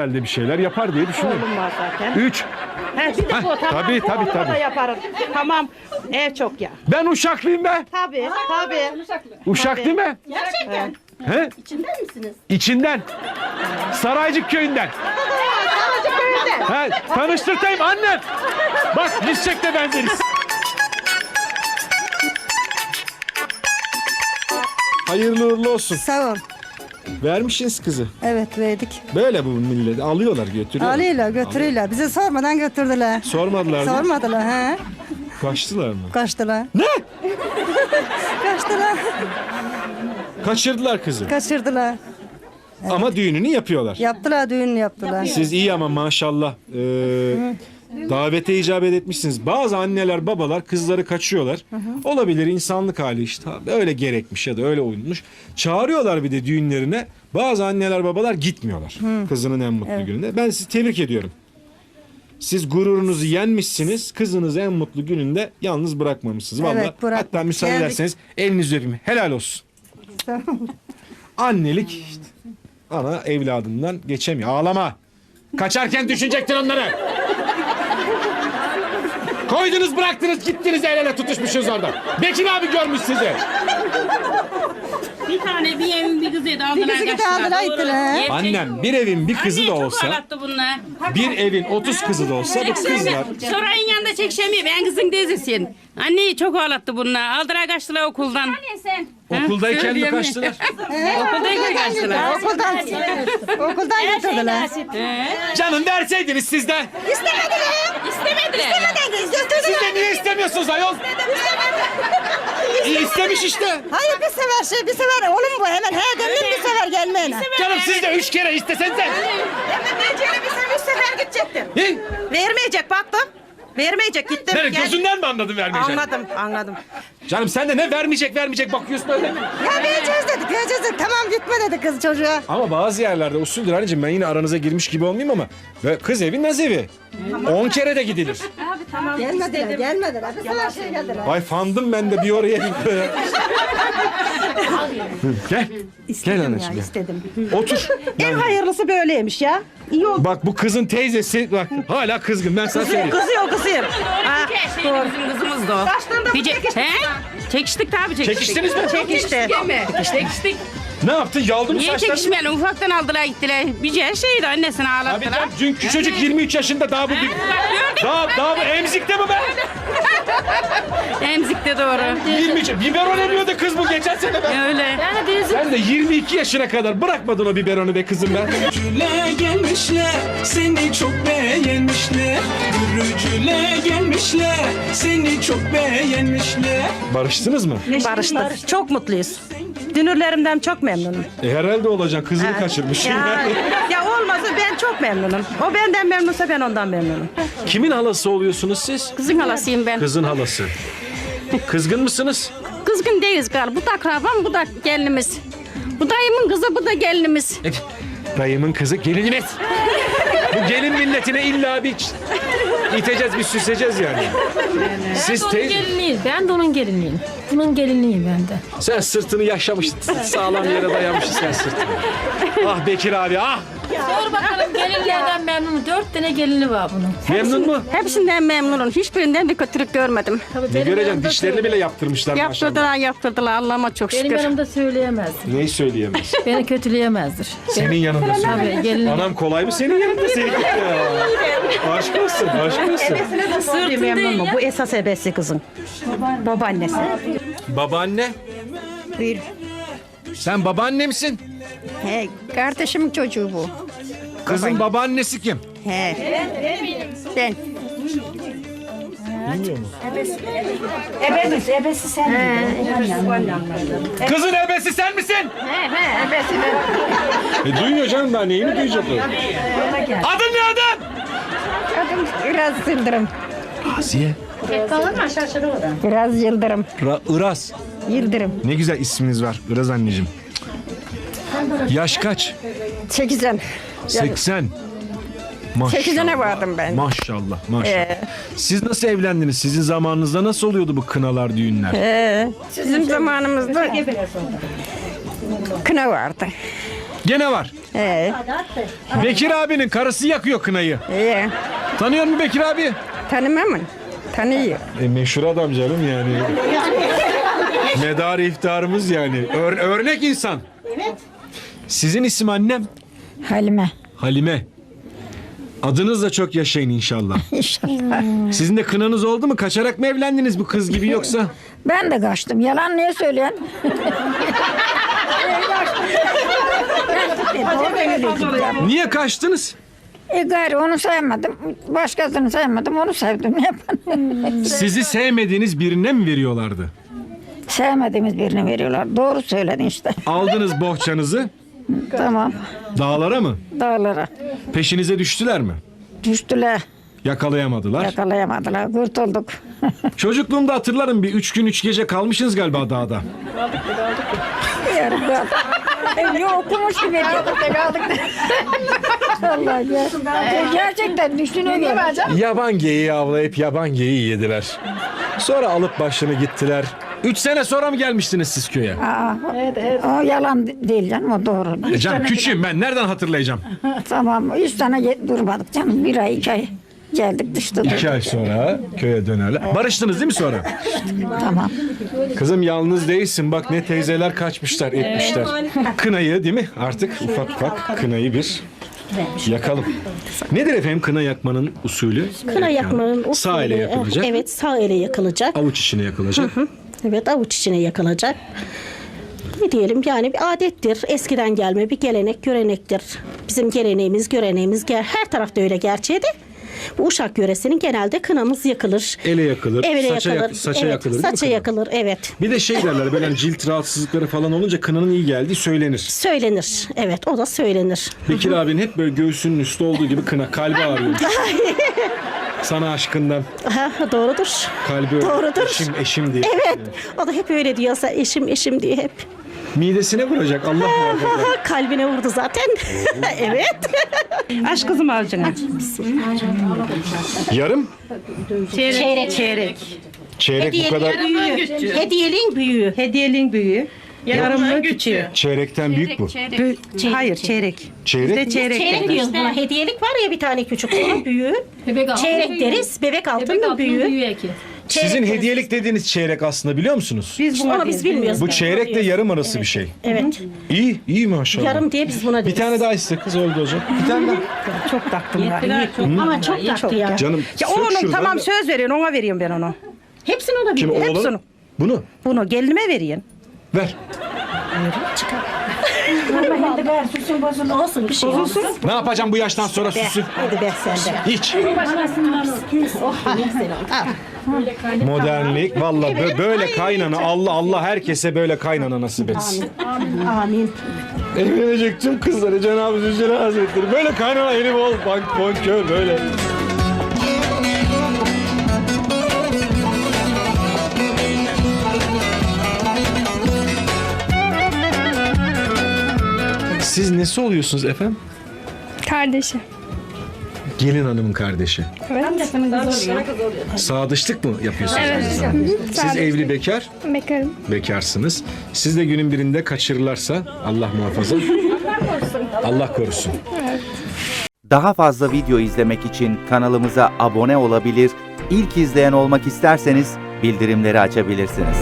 Herhalde bir şeyler yapar diye düşünüyorum. Oğlum var zaten. Üç. He, bir de bu tamam. tabii, bu tabii, da yaparım. Tamam. Ev çok ya. Ben Uşaklıyım be. Tabii tabii. Uşak Tabii. değil mi? Gerçekten. He? İçinden misiniz? İçinden. Saraycık köyünden. Köyünde. He, tanıştırtayım annem. Bak biz çek de benzeriz. Hayırlı uğurlu olsun. Sağ ol. Vermişsiniz kızı. Evet verdik. Böyle bu millet alıyorlar götürüyorlar. Alıyorlar götürüyorlar. Bize sormadan götürdüler. Sormadılar mı? Sormadılar he. Kaçtılar mı? Kaçtılar. Ne? Kaçtılar. Kaçırdılar kızı. Kaçırdılar. Ama düğününü yapıyorlar. Yaptılar düğün yaptılar. Siz iyi ama maşallah e, davete icabet etmişsiniz. Bazı anneler babalar kızları kaçıyorlar. Olabilir insanlık hali işte. Öyle gerekmiş ya da öyle uymuş. Çağırıyorlar bir de düğünlerine. Bazı anneler babalar gitmiyorlar. Kızının en mutlu gününde. Ben sizi tebrik ediyorum. Siz gururunuzu yenmişsiniz. Kızınızı en mutlu gününde yalnız bırakmamışsınız. Vallahi Evet, bırak- hatta müsaade Geldik. ederseniz elinizi öpeyim. Helal olsun. Annelik işte. Ana evladından geçemiyor. Ağlama. Kaçarken düşünecektin onları. Koydunuz bıraktınız gittiniz el ele tutuşmuşsunuz orada. Bekir abi görmüş sizi. Bir tane bir evin bir kızıydı aldılar Bir kızı kaçtılar. aldılar Doğru. gittiler. Gerçek. Annem bir evin bir kızı Anne da çok olsa ağlattı bunlar. bir evin 30 kızı da olsa bu kızlar Sorayın yanında çekişemiyor. Ben kızın teyzesiyim. Anneyi çok ağlattı bunlar. Aldılar kaçtılar okuldan. Anne sen. okuldayken mi kaçtılar? Okuldayken kaçtılar. Okuldan, okuldan götürdüler. Canım verseydiniz siz de. İstemediler. Siz de niye istemiyorsunuz ayol? İyi istemiş işte. Hayır bir sefer şey bir sefer oğlum bu hemen he döndüm bir sefer gelmeyin. Canım siz de üç kere istesenize. Vermeyeceğini bir sefer, üç sefer gidecektim. Ne? Vermeyecek baktım. Vermeyecek gittim. Ne, Gel- gözünden mi anladın vermeyeceğini? Anladım anladım. Canım sen de ne vermeyecek vermeyecek bakıyorsun öyle. Ya vereceğiz dedik vereceğiz dedik. Tamam gitme dedi kız çocuğa. Ama bazı yerlerde usuldür anneciğim ben yine aranıza girmiş gibi olmayayım ama ve kız evi naz evi. 10 kere de gidilir. Gelmediler gelmediler. Bir sefer şey geldiler. Ay fandım ben de bir oraya bir buraya. gel. Gel anneciğim gel. istedim. Otur. En hayırlısı böyleymiş ya. İyi oldu. Bak bu kızın teyzesi bak hala kızgın ben sana söyleyeyim. Kızıyor kızıyor. Ha, Şey, bizim kızımız da o. Kaçtığında Bir ce- He? Çekiştik tabii çekiştik. Çekiştiniz mi? çekişti. Çekiştik. Ne yaptın? Yaldın mı Niye saçlarını? çekişmeyelim? Ufaktan aldılar gittiler. Bir ce- şeydi annesini Abi ağlattılar. canım dünkü çocuk 23 yaşında daha bu bir... Daha, daha bu emzikte mi be? Emzikte doğru. 23. Biberon emiyordu kız bu geçen sene be. Öyle. Sen de 22 yaşına kadar bırakmadın o biberonu be kızım be. Gürücüle gelmişler seni çok beğenmişler Gürücüle gelmişler seni çok beğenmişler Barıştınız mı? Barıştık. Çok mutluyuz. Dünürlerimden çok memnunum. E herhalde olacaksın. Kızını kaçırmış. Ya, olmasa ben çok memnunum. O benden memnunsa ben ondan memnunum. Kimin halası oluyorsunuz siz? Kızın halasıyım ben. Kızın halası. Kızgın mısınız? Kızgın değiliz galiba. Bu da akrabam, bu da gelinimiz. Bu dayımın kızı, bu da gelinimiz. Dayımın kızı gelinimiz. Bu gelin milletine illa bir iteceğiz, bir süseceğiz yani. Siz Onun teyze, gelinliği. Ben de onun gelinliğiyim. Bunun gelinliği bende. sen sırtını yaşamışsın. Sağlam yere dayamışsın sen sırtını. Ah Bekir abi ah. Sor bakalım gelinlerden memnun. Dört tane gelini var bunun. Memnun mu? Hepsinden memnunum. Hiçbirinden bir kötülük görmedim. Tabii Ne benim göreceksin? yanımda Dişlerini söyle- bile yaptırmışlar maşallah. Yaptırdılar, yaptırdılar. Allah'ıma çok Benim şükür. yanımda söyleyemez. Neyi söyleyemez? Beni kötüleyemezdir. Senin yanında söyle. Tabii gelin. Anam kolay mı senin yanında senin ya? Aşk olsun, aşk olsun. Sırtın memnun mu? Bu esas ebesi kızın. Babaannesi. Babaanne. Buyur. Sen babaanne misin? He kardeşimin çocuğu bu. Kızın babaannesi kim? He. Ben. Ebesi, ebesi sen Kızın ebesi sen misin? He he, ebesi ben. E duymuyor canım daha neyini duyacak o? Adın ne adın? Adım biraz Yıldırım. Asiye. Biraz Yıldırım. Iraz. Yıldırım. Ne güzel isminiz var Iraz anneciğim. Yaş kaç? Sekizden. 80. Maşallah. Sekizene vardım ben. Maşallah maşallah. Ee. Siz nasıl evlendiniz? Sizin zamanınızda nasıl oluyordu bu kınalar düğünler? Ee, bizim zamanımızda kına vardı. Gene var. Ee, Bekir abinin karısı yakıyor kınayı. iyi. Tanıyor musun Bekir abi? Tanımam mı? Tanıyor. E, meşhur adam canım yani. Medar iftarımız yani. Ör- örnek insan. Evet. Sizin isim annem? Halime. Halime. Adınızla çok yaşayın inşallah. İnşallah. Sizin de kınanız oldu mu? Kaçarak mı evlendiniz bu kız gibi yoksa? Ben de kaçtım. Yalan niye söylüyorsun? Niye kaçtınız? E gari onu sevmedim. Başkasını sevmedim. Onu sevdim. Ne yapalım? Sizi sevmediğiniz birine mi veriyorlardı? Sevmediğimiz birini veriyorlar. Doğru söyledin işte. Aldınız bohçanızı tamam. dağlara mı? Dağlara. Peşinize düştüler mi? Düştüler. Yakalayamadılar. Yakalayamadılar. Kurtulduk. Çocukluğumda hatırlarım bir üç gün üç gece kalmışsınız galiba dağda. Yarın da. E, Yok okumuş gibi ediyorduk da kaldık. Allah ya. Gerçekten düşünüyorum. Yaban geyiği avlayıp yaban geyiği yediler. Sonra alıp başını gittiler. Üç sene sonra mı gelmiştiniz siz köye? Aa, O yalan değil canım o doğru. E canım küçüğüm ben nereden hatırlayacağım? Tamam üç tane ye- durmadık canım. Bir ay iki ay geldik dışta durduk. İki ay sonra köye dönerler. Barıştınız değil mi sonra? Tamam. Kızım yalnız değilsin bak ne teyzeler kaçmışlar etmişler. Kınayı değil mi? Artık ufak ufak kınayı bir yakalım. Nedir efendim kına yakmanın usulü? Kına yakmanın usulü. Sağ ele yakılacak. Evet sağ ele yakılacak. Avuç içine yakılacak. Evet avuç içine yakılacak. Ne diyelim yani bir adettir. Eskiden gelme bir gelenek görenektir. Bizim geleneğimiz göreneğimiz her tarafta öyle gerçeği de. Bu Uşak yöresinin genelde kınamız yakılır. Ele yakılır, Ele saça, yak- yakılır. saça evet, yakılır. Saça yakılır evet. Bir de şey derler böyle hani cilt rahatsızlıkları falan olunca kınanın iyi geldiği söylenir. Söylenir. Evet o da söylenir. Bekir abinin hep böyle göğsünün üstü olduğu gibi kına kalbi ağrıyor. Sana aşkından Aha, doğrudur. kalbi öyle. Doğrudur. Eşim eşim diye. Evet. O da hep öyle diyorsa eşim eşim diye hep. Midesine vuracak Allah muhafaza. Kalbine vurdu zaten. evet. Aşk kızım alcına. Yarım Çeyrek. Çeyrek. çeyrek bu kadar Büyüğü. Hediyeliğin büyüğü. Hediyeliğin büyüğü. Yarımın küçüğü. çeyrekten büyük bu. Bü- Hayır çeyrek. Çeyrek Bizde mi? çeyrek. Çeyrek denir. diyoruz buna. Hediyelik var ya bir tane küçük onun büyüğü. Bebek altın Çeyrek büyüğü. deriz. Bebek altının Bebek altın büyüğü. büyüğü eki. Sizin Çeyrek deriz. hediyelik dediğiniz çeyrek aslında biliyor musunuz? Biz buna Onu biz bilmiyoruz. Bu çeyrekle yarım arası bir şey. Evet. İyi, iyi maşallah. Yarım diye biz buna Bir deriz. tane daha iste kız oldu hocam. Bir tane daha. çok taktım. ya. Ama çok taktı ya. Canım Ya sök onun şuradan tamam da- söz veriyorsun ona veriyorum ben onu. Hepsini ona Kim oğlum? Hepsini. Bunu Bunu gelinime vereyim. Ver. Olsun bir şey olsun. Ne yapacağım bu yaştan sonra süsü? Hadi be sen de. Hiç. Modernlik valla bö- böyle kaynana Allah Allah herkese böyle kaynana nasip etsin. Amin. Evlenecek tüm kızları Cenab-ı Zülcelal Hazretleri böyle kaynana eli bol bank bonkör böyle. Siz nesi oluyorsunuz efendim? Kardeşi. Gelin hanımın kardeşi. Evet. Sadıçlık mı yapıyorsunuz? Evet. aynı zamanda? Siz Sadıçlık. evli bekar, Bekarım. bekarsınız. Siz de günün birinde kaçırırlarsa Allah muhafaza. Allah korusun. Daha fazla video izlemek için kanalımıza abone olabilir, ilk izleyen olmak isterseniz bildirimleri açabilirsiniz.